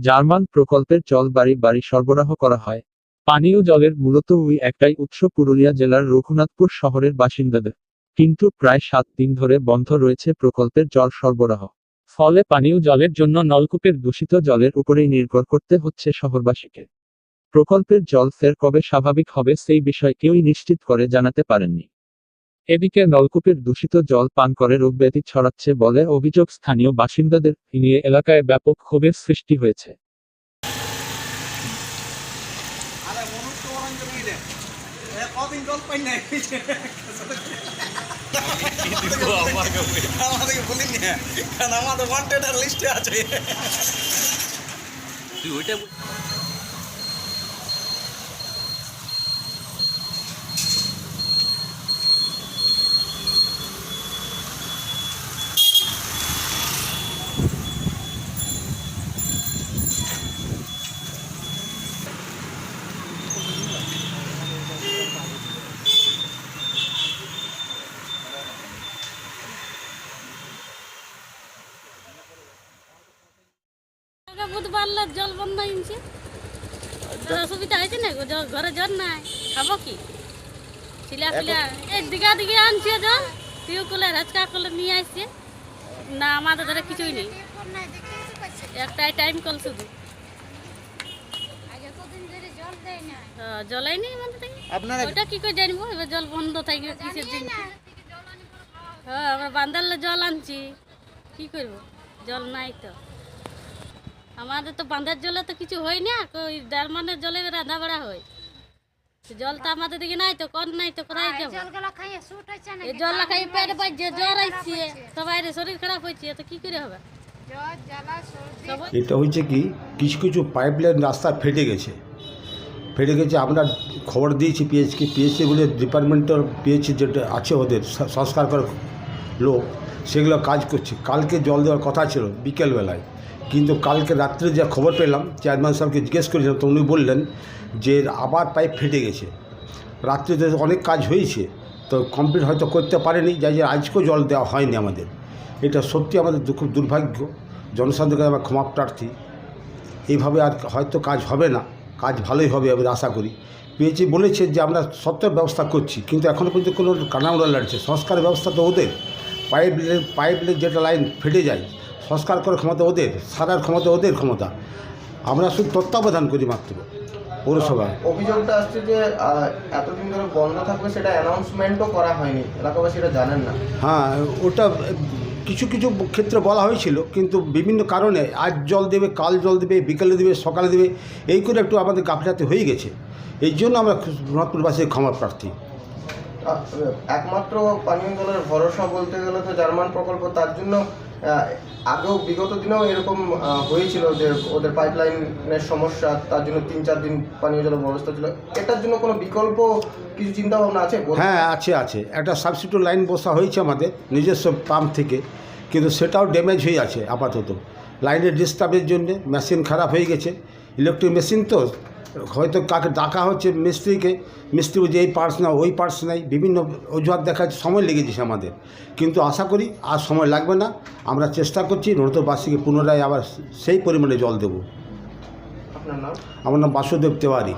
German প্রকল্পের জল বাড়ি বাড়ি সরবরাহ করা হয়। পানীয় জলের মূলত ওই একটাই উৎস পুরুলিয়া জেলার রঘুনাথপুর শহরের বাসিন্দাদের। কিন্তু প্রায় সাত দিন ধরে বন্ধ রয়েছে প্রকল্পের জল সরবরাহ। ফলে পানীয় জলের জন্য নলকূপের দূষিত জলের উপরেই নির্ভর করতে হচ্ছে শহরবাসীকে। প্রকল্পের জল ফের কবে স্বাভাবিক হবে সেই বিষয়ে কেউই নিশ্চিত করে জানাতে পারেননি। এদিকে নলকূপের দূষিত জল পান করে রোগব্যাধি ছড়াচ্ছে বলে অভিযোগ স্থানীয় বাসিন্দাদের। নিয়ে এলাকায় ব্যাপক ক্ষোভের সৃষ্টি হয়েছে। আমাদের ওয়ান্টেডের লিস্টে আছে। তুই ওইটা বুধবার জল বন্ধ হয়েছে অসুবিধা হয়েছে না ঘরে জল নাই। খাব কি? ছিলা ফিলা এই দিঘা দিকে আনছে জল টিউ কলে রাজকা কলে নিয়ে আসছে। না আমাদের ধরে কিছুই নেই। একটাই টাইম কল শুধু। জলাই নেই আমাদের থেকে। ওটা কি করে জানব? এবার জল বন্ধ থাকবে কিসের দিন হ্যাঁ আমরা বান্দালে জল আনছি। কি করব? জল নাই তো। আমাদের তো বাঁধার জলে তো কিছু হয় না ওই ডারমানের জলে রাধা বাড়া হয়। জল তো আমাদের দিকে নাই তো কন নাই তো কোথায় যাব? এই জল খাই পেট বাজছে জ্বর আসছে সবাই শরীর খারাপ হয়েছে তো কি করে হবে? এটা হচ্ছে কি কিছু কিছু পাইপলাইন রাস্তা ফেটে গেছে। ফেটে গেছে আমরা খবর দিয়েছি পিএইচকে পিএইচসি বলে ডিপার্টমেন্টাল পিএইচসি যেটা আছে ওদের সংস্কার করার লোক সেগুলো কাজ করছে। কালকে জল দেওয়ার কথা ছিল বিকেলবেলায়। কিন্তু কালকে রাত্রে যা খবর পেলাম, চেয়ারম্যান সাহেবকে জিজ্ঞেস করেছিলাম, তো উনি বললেন যে আবার পাইপ ফেটে গেছে। রাত্রিতে অনেক কাজ হয়েছে, তো কমপ্লিট হয়তো করতে পারেনি, যাই যে আজকেও জল দেওয়া হয়নি আমাদের। এটা সত্যি আমাদের খুব দুর্ভাগ্য। জনসাধারণের কাছে আমার ক্ষমা প্রার্থী। এইভাবে আর হয়তো কাজ হবে না, কাজ ভালোই হবে আমি আশা করি। পিএইচি বলেছে যে আমরা সত্ত্বের ব্যবস্থা করছি, কিন্তু এখনও পর্যন্ত কোনো কানাউড়া লাগছে সংস্কার ব্যবস্থা তো ওদের। পাইপ পাইপ যেটা লাইন ফেটে যায় সংস্কার করার ক্ষমতা ওদের সারার ক্ষমতা ওদের ক্ষমতা। আমরা শুধু তত্ত্বাবধান করি মাত্র পৌরসভায়। অভিযোগটা আসছে যে এতদিন ধরে বন্ধ থাকবে সেটা অ্যানাউন্সমেন্টও করা হয়নি। এলাকাবাসীরা জানেন না। হ্যাঁ ওটা কিছু কিছু ক্ষেত্রে বলা হয়েছিল কিন্তু বিভিন্ন কারণে আজ জল দেবে কাল জল দেবে বিকালে দেবে সকালে দেবে এই করে একটু আমাদের গাফিলাতে হয়ে গেছে। এই জন্য আমরা রথপুরবাসীর ক্ষমা প্রার্থী। একমাত্র পানীয় জলের ভরসা বলতে গেলে তো জার্মান প্রকল্প তার জন্য আগেও বিগত দিনেও এরকম হয়েছিল যে ওদের পাইপলাইনের সমস্যা, তার জন্য তিন চার দিন পানীয় জলের ব্যবস্থা ছিল। এটার জন্য কোনো বিকল্প, কিছু চিন্তা ভাবনা আছে হ্যাঁ আছে আছে। একটা সাবস্টিটিউট লাইন বসা হয়েছে আমাদের, নিজস্ব পাম্প থেকে, কিন্তু সেটাও ড্যামেজ হয়ে আছে আপাতত। লাইনের ডিস্টার্বের জন্যে মেশিন খারাপ হয়ে গেছে। ইলেকট্রিক মেশিন তো হয়তো কাকে ডাকা হচ্ছে মিস্ত্রিকে মিস্ত্রি বলছে এই পার্টস না ওই পার্টস নাই বিভিন্ন অজুহাত দেখা যাচ্ছে সময় লেগেছে আমাদের। কিন্তু আশা করি আর সময় লাগবে না আমরা চেষ্টা করছি নর্তবাসীকে পুনরায় আবার সেই পরিমাণে জল দেবো। আমার নাম বাসুদেব তেওয়ারি।